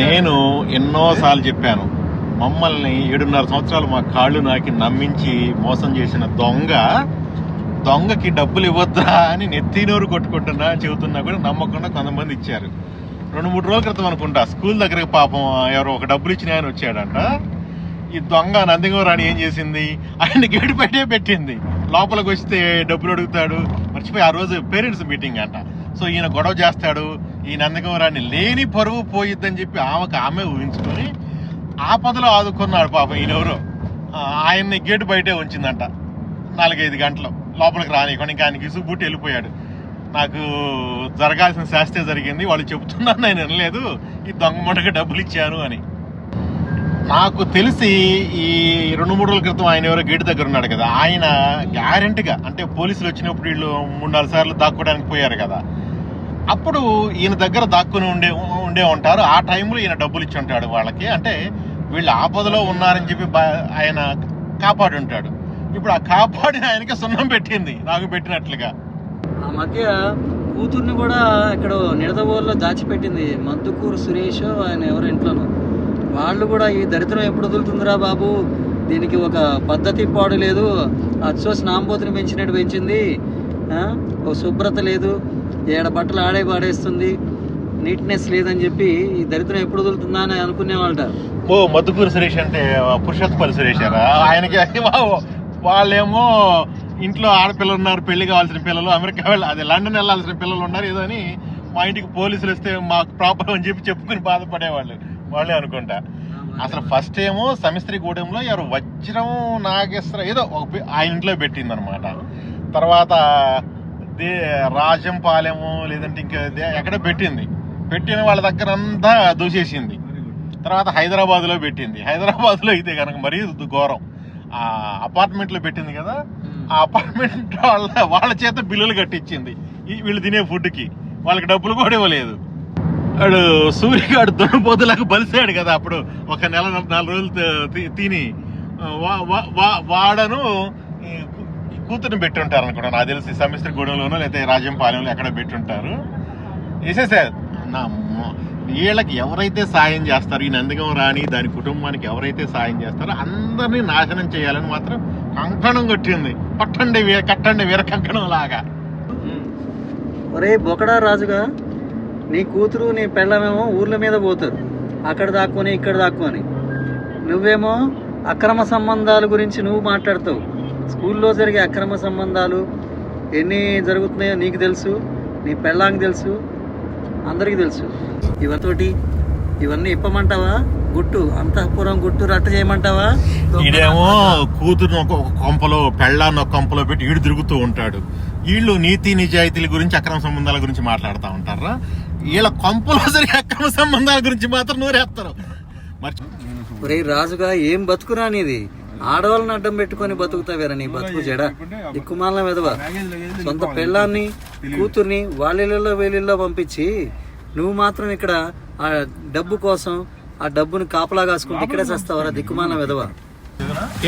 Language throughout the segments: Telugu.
నేను ఎన్నోసార్లు చెప్పాను మమ్మల్ని ఏడున్నర సంవత్సరాలు మా కాళ్ళు నాకి నమ్మించి మోసం చేసిన దొంగ దొంగకి డబ్బులు ఇవ్వద్దా అని నెత్తినోరు కొట్టుకుంటున్నా చెబుతున్నా కూడా నమ్మకుండా కొంతమంది ఇచ్చారు. రెండు మూడు రోజుల క్రితం అనుకుంటా స్కూల్ దగ్గరికి పాపం ఎవరో ఒక డబ్బులు ఇచ్చిన ఆయన వచ్చాడంట. ఈ దొంగ నందిగోరాణి ఏం చేసింది? ఆయన గేటు పెట్టే పెట్టింది. లోపలికి వస్తే డబ్బులు అడుగుతాడు. మర్చిపోయి ఆ రోజు పేరెంట్స్ మీటింగ్ అంట. సో ఈయన గొడవ చేస్తాడు ఈ నందిగోరాన్ని లేని పరువు పోయిద్దని చెప్పి ఆమెకు ఆమె ఊహించుకొని ఆపదలో ఆదుకున్నాడు పాపం ఈయనెవరో. ఆయన్ని గేటు బయటే ఉంచిందంట. నాలుగైదు గంటలు లోపలికి రానివ్వకుండా ఇంకా ఆయనకి ఇసుగుబుట్టి వెళ్ళిపోయాడు. నాకు జరగాల్సిన శాస్త్రే జరిగింది వాళ్ళు చెబుతున్నాను నేను వినలేదు. ఈ దొంగ ముఠకి డబ్బులు ఇచ్చాను అని. నాకు తెలిసి ఈ రెండు మూడు రోజుల క్రితం ఆయన ఎవరో గేటు దగ్గర ఉన్నాడు కదా ఆయన గ్యారెంటీగా అంటే పోలీసులు వచ్చినప్పుడు వీళ్ళు మూడు నాలుగు సార్లు దాక్కోవడానికి పోయారు కదా అప్పుడు ఈయన దగ్గర దాక్కుని ఉండే ఉండే ఉంటారు. ఆ టైంలో ఈయన డబ్బులు ఇచ్చి ఉంటాడు వాళ్ళకి. అంటే వీళ్ళు ఆపదలో ఉన్నారని చెప్పి ఆయన కాపాడి ఉంటాడు ఇప్పుడు ఆ కాపాడిన ఆయనకి సున్నం పెట్టింది నాకు పెట్టినట్లుగా. ఆ మధ్య కూతుర్ని కూడా ఇక్కడ నిడదవోల్లో దాచిపెట్టింది. మందుకూరు సురేష్ ఆయన ఎవరి ఇంట్లోనూ. వాళ్ళు కూడా ఈ దరిద్రం ఎప్పుడు వదులుతుందిరా బాబు? దీనికి ఒక పద్ధతి పాడు లేదు. అచ్చోసి నాంబోతుని పెంచినట్టు పెంచింది. ఒక ఓ శుభ్రత లేదు. ఏడ బట్టలు ఆడే పాడేస్తుంది? నీట్నెస్ లేదని చెప్పి ఈ దరిద్రం ఎప్పుడు వదులుతుందా అని అనుకునేవాళ్ళట. ఓ మధుకూరు సురేష్ అంటే పురుషోత్పల్లి సురేష్? ఆయనకి వాళ్ళేమో ఇంట్లో ఆడపిల్లలు ఉన్నారు పెళ్ళి కావాల్సిన పిల్లలు అమెరికా వెళ్ళ అదే లండన్ వెళ్ళాల్సిన పిల్లలు ఉన్నారు ఏదో అని మా ఇంటికి పోలీసులు వస్తే మాకు ప్రాబ్లం అని చెప్పి చెప్పుకుని బాధపడేవాళ్ళు. వాళ్ళే అనుకుంటా. అసలు ఫస్ట్ ఏమో సమిస్త్రిగూడెంలో ఎవరు? వజ్రం నాగేశ్వర ఏదో ఒక ఆయన ఇంట్లో పెట్టింది అనమాట తర్వాత దే రాజంపాలెము లేదంటే ఇంకా దే- ఎక్కడ పెట్టింది. పెట్టిన వాళ్ళ దగ్గర అంతా దూసేసింది. తర్వాత హైదరాబాద్లో పెట్టింది. హైదరాబాద్లో అయితే కనుక మరీ ఘోరం. ఆ అపార్ట్మెంట్లో పెట్టింది కదా ఆ అపార్ట్మెంట్ వాళ్ళ వాళ్ళ చేత బిల్లులు కట్టించింది. వీళ్ళు తినే ఫుడ్కి. వాళ్ళకి డబ్బులు కూడా ఇవ్వలేదు. వాడు సూర్యగాడు దొరబోతులకు బలిసాడు కదా అప్పుడు. ఒక నెల నాలుగు రోజులు తిని. వా- వా- వా- వాడను కూతురుని పెట్టుంటారు అనుకుంటా నాకు తెలిసి సమిస్త్రి గూడెంలోనో లేకపోతే రాజంపాలెంలో ఎక్కడ పెట్టుంటారు. వేసేసారు నా వీళ్ళకి ఎవరైతే సాయం చేస్తారో ఈ నందిగం రాని దాని కుటుంబానికి ఎవరైతే సాయం చేస్తారో అందరినీ నాశనం చేయాలని మాత్రం కంకణం కొట్టింది. పట్టండి వీర కట్టండి వీర కంకణం లాగా. ఒరే బొకడా రాజుగా నీ కూతురు నీ పెళ్ళమేమో ఊర్ల మీద పోతారు. అక్కడ దాక్కుని ఇక్కడ దాక్కుని. నువ్వేమో అక్రమ సంబంధాల గురించి నువ్వు మాట్లాడతావు. స్కూల్లో జరిగే అక్రమ సంబంధాలు ఎన్ని జరుగుతున్నాయో నీకు తెలుసు నీ పెళ్ళాంకి తెలుసు అందరికీ తెలుసు. ఇవతోటి ఇవన్నీ ఇప్పమంటావా? గుట్టు అంతఃపురం గుట్టు రట్ట చేయమంటావా? ఈడేమో కూతురు ఒక కొంపలో పెళ్ళాన్ని ఒక కొంపలో పెట్టి ఈడు తిరుగుతూ ఉంటాడు. వీళ్ళు నీతి నిజాయితీల గురించి అక్రమ సంబంధాల గురించి మాట్లాడుతూ ఉంటారా? వీళ్ళ కొంపలో జరిగే అక్రమ సంబంధాల గురించి మాత్రం నూరేస్తారు మరి రాజుగా ఏం బతుకురా నీది? ఆడవాళ్ళని అడ్డం పెట్టుకొని బతుకుతావేరా నీ బతుకు జడ? దిక్కుమాల విధవ సొంత పెళ్ళాన్ని కూతుర్ని వాళ్ళిళ్ళలో వీళ్ళిల్లో పంపించి నువ్వు మాత్రం ఇక్కడ ఆ డబ్బు కోసం ఆ డబ్బుని కాపలా కాసుకుంటే ఇక్కడే చేస్తావరా? దిక్కుమాల విధవ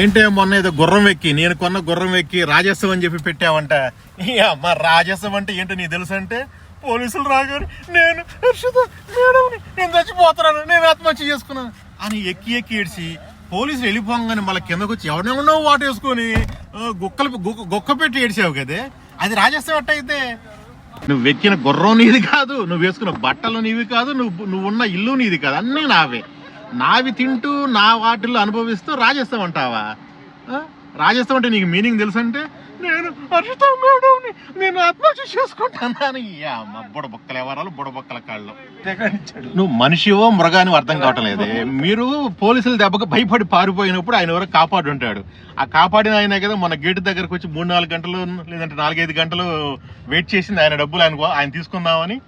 ఏంటే మొన్న ఏదో గుర్రం ఎక్కి నేను కొన్న గుర్రం ఎక్కి రాజస్వం అని చెప్పి పెట్టావంట. ఈ అమ్మ రాజస్వం అంటే ఏంటో నీకు తెలుసు అంటే పోలీసులు రాగారు నేను హర్షిత నేను చచ్చిపోతున్నాను నేను ఆత్మహత్య చేసుకున్నాను అని ఎక్కి ఎక్కి ఏడ్చి పోలీసులు వెళ్ళిపోగానే మళ్ళీ కిందకు వచ్చి ఉన్నావు వాటేసుకొని వేసుకొని? గుక్కలు గుక్క- గుక్క పెట్టి ఏడ్చావు కదే? అది రాజస్వం అట్టయితే నువ్వు ఎక్కిన గుర్రం నీది కాదు నువ్వు వేసుకున్న బట్టలు నీవి కాదు నువ్వు నువ్వు ఉన్న ఇల్లు నీది కాదు అన్నీ నావే. నావి తింటూ నా వాటిల్లో అనుభవిస్తూ రాజస్థాన్ రాజస్థాన్ అంటే నీకు మీనింగ్ తెలుసు అంటే నేను హర్షిత మేడంని నేను ఆత్మహత్య చేసుకుంటాను అమ్మ బుడబొక్కల ఎవరాలు బుడబొక్కల కాళ్ళు. నువ్వు మనిషివో మృగానివో అర్థం కావటం లేదే. మీరు పోలీసుల దెబ్బకు భయపడి పారిపోయినప్పుడు ఆయన ఎవరో కాపాడు ఉంటాడు ఆ కాపాడిన ఆయన కదా మన గేట్ దగ్గరకు వచ్చి మూడు నాలుగు గంటలు లేదంటే నాలుగైదు గంటలు వెయిట్ చేసింది. ఆయన డబ్బులు ఆయన ఆయన తీసుకుందామని.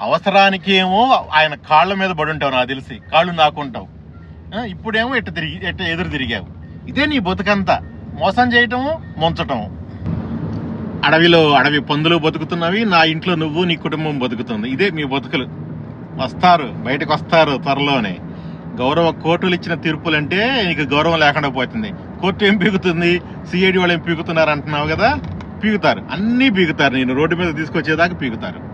అవసరానికి ఏమో ఆయన కాళ్ళ మీద పడి ఉంటావు నాకు తెలిసి. కాళ్ళు నాకుంటావు. ఇప్పుడేమో ఎట్ట తిరిగి ఎట్ట ఎదురు తిరిగావు. ఇదే నీ బతుకంతా. మోసం చేయటము ముంచటము. అడవిలో అడవి పందులు బతుకుతున్నవి నా ఇంట్లో నువ్వు నీ కుటుంబం బతుకుతుంది. ఇదే మీ బతుకులు. వస్తారు బయటకు వస్తారు త్వరలోనే. గౌరవ కోర్టులు ఇచ్చిన తీర్పులంటే నీకు గౌరవం లేకుండా పోతుంది. కోర్టు ఏం పీకుతుంది? సిఐడి వాళ్ళు ఏం పీకుతున్నారు అంటున్నావు కదా? పీకుతారు. అన్నీ పీకుతారు. నేను రోడ్డు మీద తీసుకొచ్చేదాకా పీకుతారు.